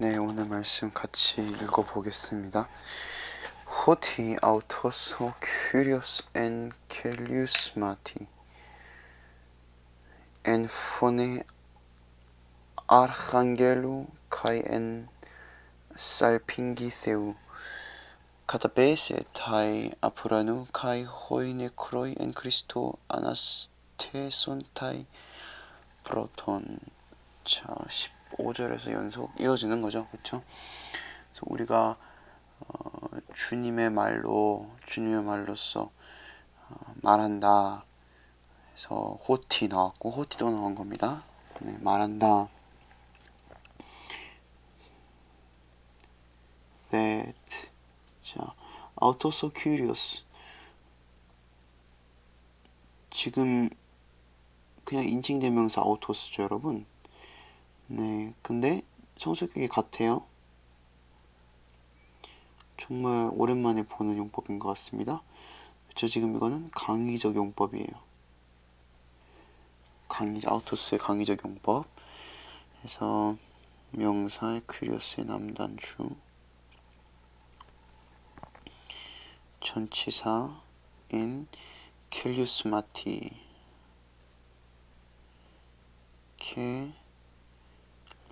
네, 오늘 말씀 같이 읽어보겠습니다. 15절에서 연속 이어지는 거죠. 그렇죠? 그래서 우리가 어, 주님의 말로 주님의 말로써 어, 말한다 그래서 호티 나왔고 호티도 나온 겁니다. 네, 말한다. That 자 autoso curious 지금 그냥 인칭 대명사 autos죠 여러분 네, 근데 성수격이 같아요. 정말 오랜만에 보는 용법인 것 같습니다. 그렇죠? 지금 이거는 강의적 용법이에요. 강의, 아우토스의 강의적 용법. 그래서 명사의 큐리어스의 남단주 전치사 인 켈리우스마티 케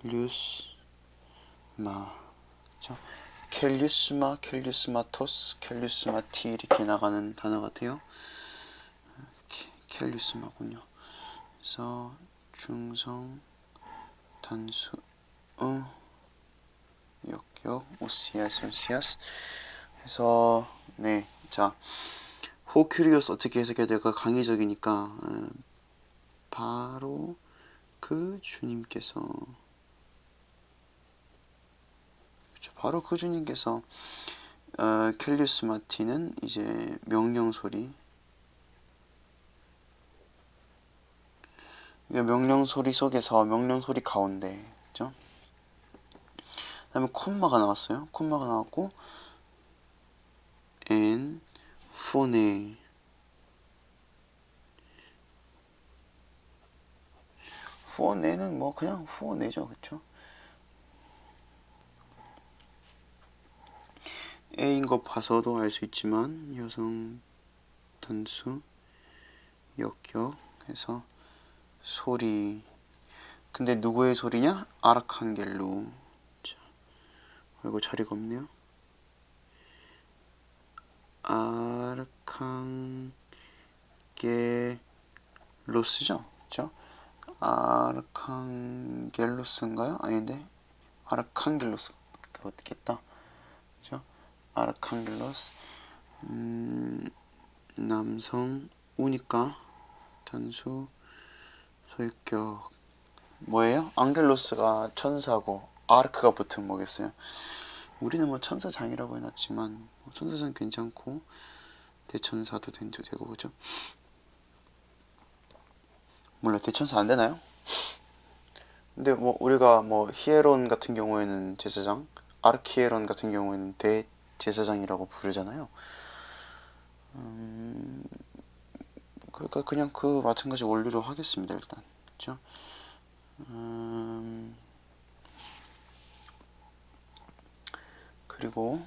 켈리우스마 그죠? 켈리우스마, 켈리우스마토스, 켈리우스마티 이렇게 나가는 단어 같아요. 켈리우스마군요. 그래서 중성 단수 어 역격 오시아스 오시아스 해서 네자 호큐리오스 어떻게 해석해야 될까 강의적이니까 어, 바로 그 주님께서 그렇죠. 바로 그 주님께서 어, 켈리우스 마티는 이제 명령 소리 그러니까 명령 소리 속에서 명령 소리 가운데 그죠? 그다음에 콤마가 나왔어요. 콤마가 나왔고 엔 포네 포네는 뭐 그냥 포네죠, 그렇죠? A인 거 봐서도 알 수 있지만 여성 단수 역격 해서 소리 근데 누구의 소리냐? 아르칸겔루 자, 이거 자리가 없네요 아르칸겔로스죠? 그죠? 아르칸겔로스인가요? 아닌데 아르칸겔로스 그렇겠다 그죠? 아르칸겔로스 음, 남성 우니까 단수 소유격 뭐예요? 앙겔로스가 천사고 아르크가 붙으면 뭐겠어요? 우리는 뭐 천사장이라고 해놨지만 뭐 천사장 괜찮고 대천사도 된도 되고 그죠? 몰라 대천사 안 되나요? 근데 뭐 우리가 뭐 히에론 같은 경우에는 제사장, 아르키에론 같은 경우에는 대 제사장이라고 부르잖아요. 음, 그러니까 그냥 그 마찬가지 원리로 하겠습니다 일단, 그렇죠? 음, 그리고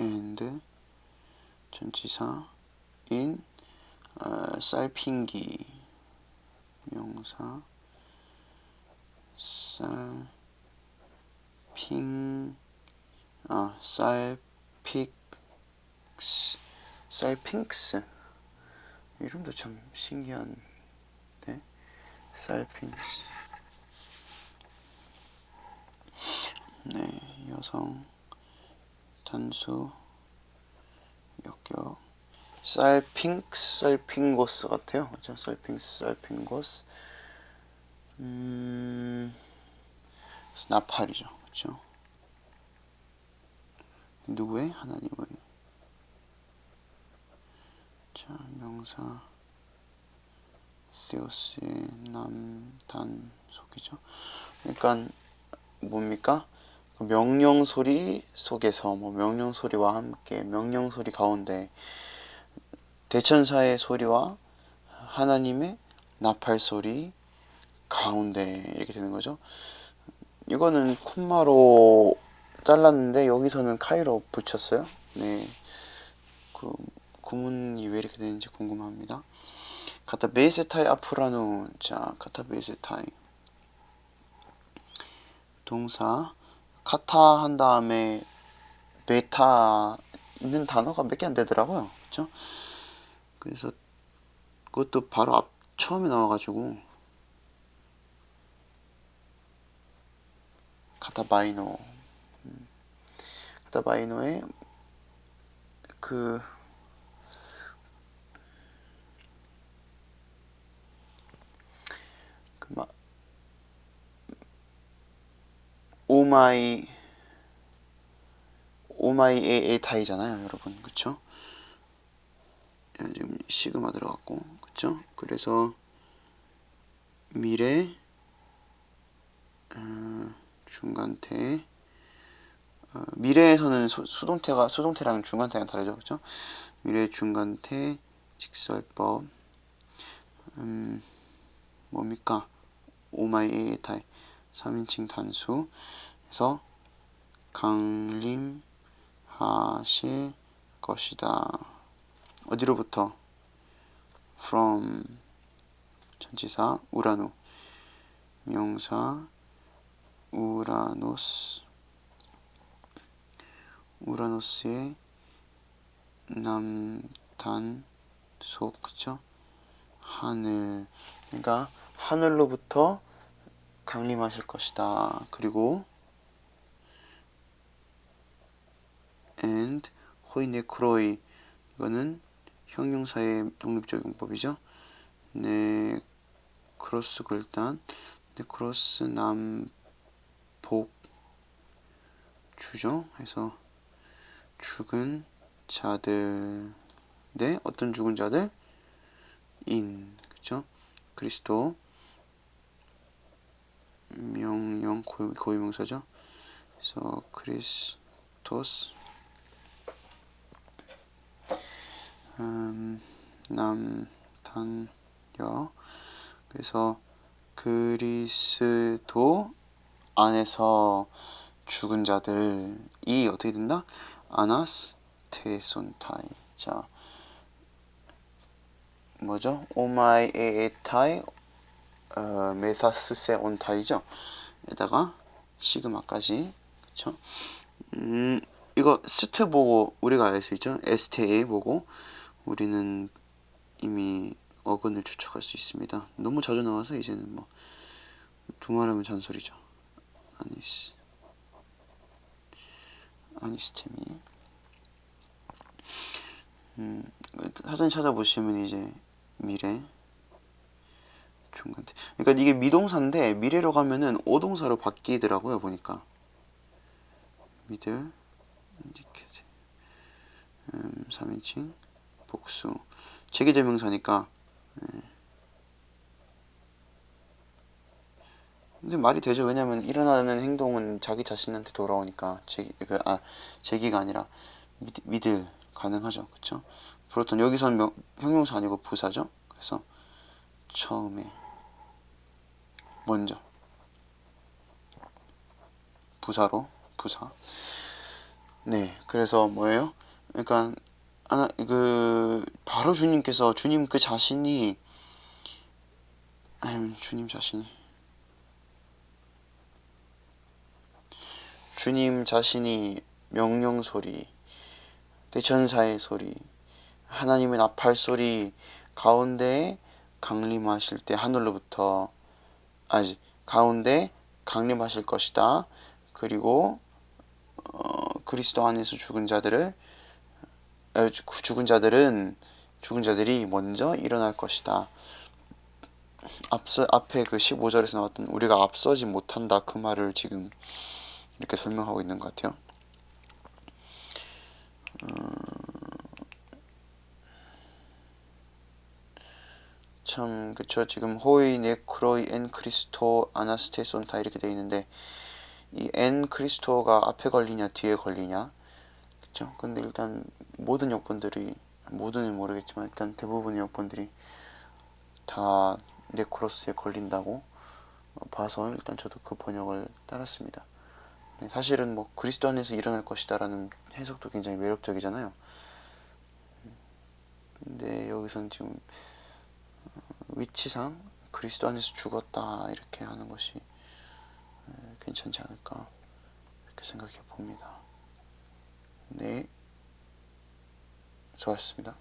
and 전치사 in 어, 쌀핑기 명사 쌀 핑 아 쌀픽스 쌀핑크스. 이름도 참 신기한데? 쌀핑스. 네 여성 단수 역격 쌀핑크스 쌀핑고스 같아요. 그죠 쌀핑스 쌀핑고스. 음 나팔이죠 그죠. 누구의 하나님의 자 명사 세우스의 남단 속이죠. 그러니까 뭡니까? 그 명령 소리 속에서 뭐 명령 소리와 함께 명령 소리 가운데 대천사의 소리와 하나님의 나팔 소리 가운데 이렇게 되는 거죠. 이거는 콤마로 잘랐는데 여기서는 카이로 붙였어요. 네. 그 구문이 왜 이렇게 되는지 궁금합니다. 카타 베이세타이 아프라누 자 카타 베이세타이 동사 카타 한 다음에 베타 있는 단어가 몇 개 안 되더라고요. 그렇죠? 그래서 그것도 바로 앞 처음에 나와 가지고 카타바이노 음, 카타바이노의 그 그막 오마이 오마이 에에 타이잖아요, 여러분, 그쵸? 야, 지금 시그마 들어갔고, 그쵸? 그래서 미래 어, 중간태 어, 미래에서는 수, 수동태가 수동태랑 중간태랑 다르죠, 그쵸? 미래 중간태 직설법 음, 뭡니까? 오마이에에 타이 3인칭 단수 에서 강림하실 것이다. 어디로부터? from 전치사 우라누 명사 우라노스 우라노스의 남단 속 그쵸? 하늘 그러니까 하늘로부터 강림하실 것이다. 그리고 and 호이네크로이 이거는 형용사의 독립적 용법이죠. 네 크로스고 일단 네크로스 남복 주죠. 해서 죽은 자들 네 어떤 죽은 자들 인 그죠? 그리스도 명령 고유, 고유 명사죠. 그래서 크리스토스 음, 남단여 그래서 그리스도 안에서 죽은 자들이 어떻게 된다? 아나스 테손타이 자 뭐죠? 오마이 에에타이 어, 메사스세 온타이죠. 에다가 시그마까지 그쵸? 음, 이거 스트 보고 우리가 알 수 있죠. STA 보고 우리는 이미 어근을 추측할 수 있습니다. 너무 자주 나와서 이제는 뭐 두말하면 잔소리죠. 아니스 아니스템이. 음, 사전 찾아보시면 이제 미래 중간태 그러니까 이게 미동사인데 미래로 가면은 오동사로 바뀌더라고요 보니까. 미들 인디케이트. 음, 3인칭 복수. 제기대명사니까 예. 근데 말이 되죠. 왜냐면 일어나는 행동은 자기 자신한테 돌아오니까 제기 그, 아 제기가 아니라 미들 가능하죠. 그쵸? 그렇던 여기서는 명, 형용사 아니고 부사죠. 그래서 처음에 먼저 부사로 부사. 네 그래서 뭐예요? 그러니까 하나 그 바로 주님께서 주님 그 자신이 아유 주님 자신이 주님 자신이 명령 소리 대천사의 소리 하나님의 나팔 소리 가운데 강림하실 때 하늘로부터 아직 가운데 강림하실 것이다. 그리고 어, 그리스도 안에서 죽은 자들을 어, 죽은 자들은 죽은 자들이 먼저 일어날 것이다. 앞서 앞에 그 15절에서 나왔던 우리가 앞서지 못한다 그 말을 지금 이렇게 설명하고 있는 것 같아요. 어... 참 그쵸 지금 호이 네크로이 엔 크리스토 아나스테손 다 이렇게 돼 있는데 이 엔 크리스토가 앞에 걸리냐 뒤에 걸리냐 그쵸 근데 일단 모든 역본들이 모든은 모르겠지만 일단 대부분의 역본들이 다 네크로스에 걸린다고 봐서 일단 저도 그 번역을 따랐습니다. 네, 사실은 뭐 그리스도 안에서 일어날 것이다라는 해석도 굉장히 매력적이잖아요. 근데 여기서는 지금 어, 위치상 그리스도 안에서 죽었다 이렇게 하는 것이 에, 괜찮지 않을까 이렇게 생각해 봅니다. 네, 좋았습니다.